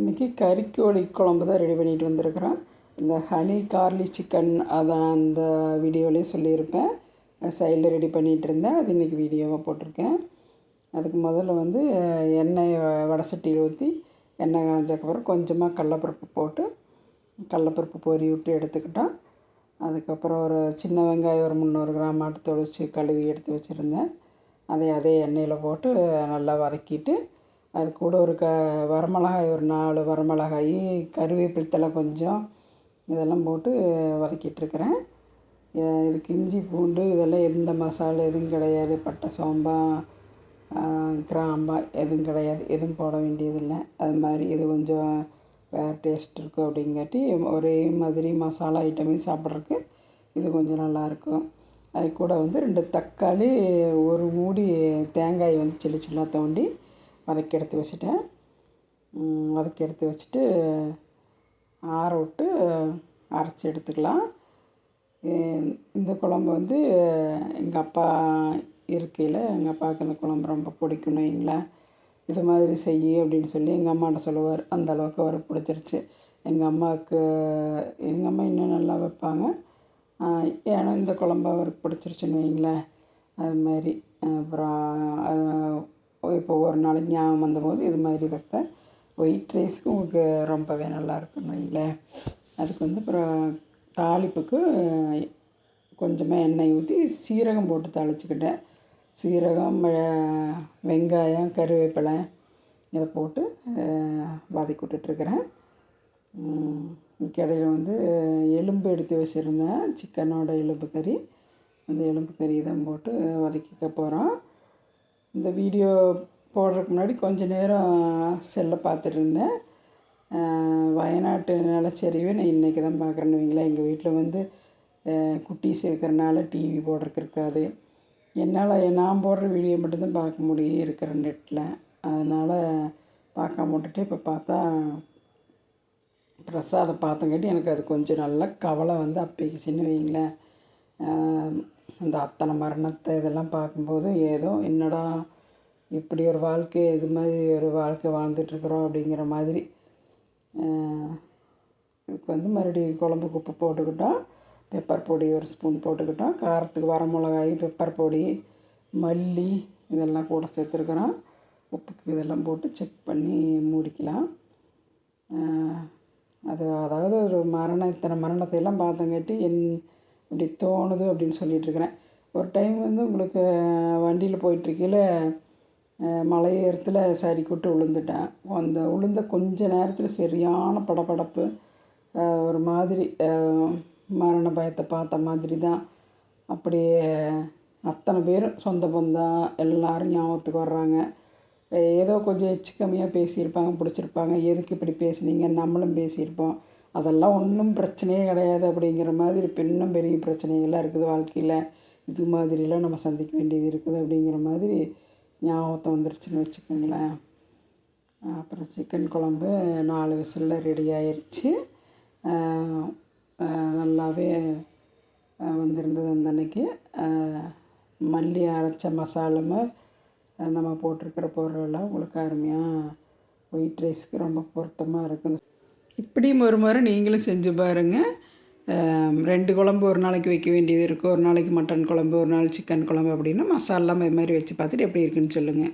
இன்றைக்கி கறிக்கோழி குழம்பு தான் ரெடி பண்ணிட்டு வந்திருக்கிறேன் இந்த ஹனி கார்லி சிக்கன் அதான் அந்த வீடியோலேயும் சொல்லியிருப்பேன். சைடில் ரெடி பண்ணிகிட்டு இருந்தேன். அது இன்றைக்கி வீடியோவாக போட்டிருக்கேன். அதுக்கு முதல்ல வந்து எண்ணெய் வடை சட்டியில் ஊற்றி எண்ணெய் காஞ்சக்கப்புறம் கொஞ்சமாக கடலப்பருப்பு போட்டு கடலப்பருப்பு பொரி விட்டு எடுத்துக்கிட்டோம். அதுக்கப்புறம் ஒரு சின்ன வெங்காயம் ஒரு முந்நூறு கிராம் ஆட்டு தொளிச்சு கழுவி எடுத்து வச்சுருந்தேன். அதை அதே எண்ணெயில் போட்டு நல்லா வதக்கிட்டு அது கூட ஒரு க வரமிளகாய் ஒரு நாலு வரமிளகாய் கருவேப்பிலை தழை கொஞ்சம் இதெல்லாம் போட்டு வதக்கிட்டுருக்கிறேன். இதுக்கு இஞ்சி பூண்டு இதெல்லாம் எந்த மசாலா எதுவும் கிடையாது. பட்டை சோம்பா கிராம்பா எதுவும் கிடையாது. எதுவும் போட வேண்டியதில்லை. அது மாதிரி இது கொஞ்சம் வேறு டேஸ்ட் இருக்கும் அப்படிங்காட்டி ஒரே மாதிரி மசாலா ஐட்டமே சாப்பிட்றதுக்கு இது கொஞ்சம் நல்லாயிருக்கும். அது கூட வந்து ரெண்டு தக்காளி ஒரு மூடி தேங்காய் வந்து சில்லு சில்லாக தோண்டி வதக்கி எடுத்து வச்சுட்டேன். வதக்கி எடுத்து வச்சுட்டு ஆற விட்டு அரைச்சி எடுத்துக்கலாம். இந்த குழம்பு வந்து எங்கள் அப்பா இருக்கையில் எங்கள் அப்பாவுக்கு இந்த குழம்பு ரொம்ப பிடிக்கணும் எங்களை இது மாதிரி செய் அப்படின்னு சொல்லி எங்கள் அம்மாட்ட சொல்லுவார். அந்த அளவுக்கு அவர் பிடிச்சிருச்சு. எங்கள் அம்மாவுக்கு எங்கள் அம்மா இன்னும் நல்லா வைப்பாங்க. ஏன்னா இந்த குழம்பு அவருக்கு பிடிச்சிருச்சுன்னு வைங்களேன் அது மாதிரி. அப்புறம் இப்போ ஒரு நாளைக்கு ஞாபகம் வந்தபோது இது மாதிரி வைப்பேன் ஒயிட் ரைஸ்க்கு உங்களுக்கு ரொம்பவே நல்லா இருக்குன்னு வைங்களேன் அதுக்கு வந்து அப்புறம் தாளிப்புக்கு கொஞ்சமாக எண்ணெய் ஊற்றி சீரகம் போட்டு தாளிச்சுக்கிட்டேன். சீரகம் வெங்காயம் கருவேப்பிலை இதை போட்டு வதக்கி விட்டுட்ருக்குறேன். கடையில் வந்து எலும்பு எடுத்து வச்சுருந்தேன். சிக்கனோட எலும்பு கறி. அந்த எலும்பு கறி தான் போட்டு வதக்கிக்க போகிறோம் இந்த வீடியோ போடுறதுக்கு முன்னாடி கொஞ்சம் நேரம் செல்லை பார்த்துட்டு இருந்தேன். வயநாட்டு நிலச்சரிவை நான் இன்றைக்கி தான் பார்க்குறேன்னு வைங்களேன். எங்கள் வீட்டில் வந்து குட்டீஸ் இருக்கிறனால டிவி போடுறதுக்கு இருக்காது. என்னால் நான் போடுற வீடியோ மட்டும்தான் பார்க்க முடியும் இருக்கிற நெட்டில் அதனால் பார்க்காம விட்டுட்டு இப்போ பார்த்தா பிரசாதம் பார்த்தங்காட்டி எனக்கு அது கொஞ்சம் நல்ல கவலை வந்து அப்போக்கிச்சின்னு வைங்களேன். அந்த அத்தனை மரணத்தை இதெல்லாம் பார்க்கும்போது ஏதோ என்னடா இப்படி ஒரு வாழ்க்கை இது மாதிரி ஒரு வாழ்க்கை வாழ்ந்துட்டுருக்குறோம் அப்படிங்கிற மாதிரி இதுக்கு வந்து மறுபடியும் குழம்புக்கு உப்பு போட்டுக்கிட்டோம் பெப்பர் பொடி ஒரு ஸ்பூன் போட்டுக்கிட்டோம் காரத்துக்கு வர மிளகாய் பெப்பர் பொடி மல்லி இதெல்லாம் கூட சேர்த்துருக்குறோம். உப்புக்கு இதெல்லாம் போட்டு செக் பண்ணி மூடிக்கலாம். அது அதாவது ஒரு மரணம் இத்தனை மரணத்தையெல்லாம் பார்த்தங்காட்டி என் இப்படி தோணுது அப்படின்னு சொல்லிகிட்ருக்குறேன் ஒரு டைம் வந்து உங்களுக்கு வண்டியில் போயிட்டுருக்கையில் மலை ஏறத்தில் சரி கூட்டு விழுந்துட்டேன் அந்த விழுந்த கொஞ்ச நேரத்தில் சரியான படபடப்பு ஒரு மாதிரி மரண பயத்தை பார்த்த மாதிரி தான் அப்படியே அத்தனை பேரும் சொந்த பந்தம் எல்லோரும் ஞாபகத்துக்கு வர்றாங்க. ஏதோ கொஞ்சம் எச்சு கம்மியாக பேசியிருப்பாங்க பிடிச்சிருப்பாங்க. எதுக்கு இப்படி பேசுனீங்க? நம்மளும் பேசியிருப்போம். அதெல்லாம் ஒன்றும் பிரச்சனையே கிடையாது அப்படிங்கிற மாதிரி இப்போ இன்னும் பெரிய பிரச்சனைகள்லாம் இருக்குது வாழ்க்கையில். இது மாதிரிலாம் நம்ம சந்திக்க வேண்டியது இருக்குது அப்படிங்கிற மாதிரி ஞாபகத்தை வந்துருச்சுன்னு வச்சுக்கோங்களேன். அப்புறம் சிக்கன் குழம்பு நாலு விசிலில் ரெடி ஆயிடுச்சு நல்லாவே வந்திருந்தது அந்த அன்னைக்கு. மல்லி அரைச்ச மசாலுமே நம்ம போட்டிருக்கிற பொருளெல்லாம் உங்களுக்கு அருமையாக ஒயிட் ரைஸ்க்கு ரொம்ப பொருத்தமாக இருக்குது இப்படியும் ஒரு முறை நீங்களும் செஞ்சு பாருங்கள் ரெண்டு குழம்பு ஒரு நாளைக்கு வைக்க வேண்டியது இருக்குது ஒரு நாளைக்கு மட்டன் குழம்பு ஒரு நாள் சிக்கன் குழம்பு அப்படின்னா மசாலாம் இது மாதிரி வச்சு பார்த்துட்டு எப்படி இருக்குன்னு சொல்லுங்கள்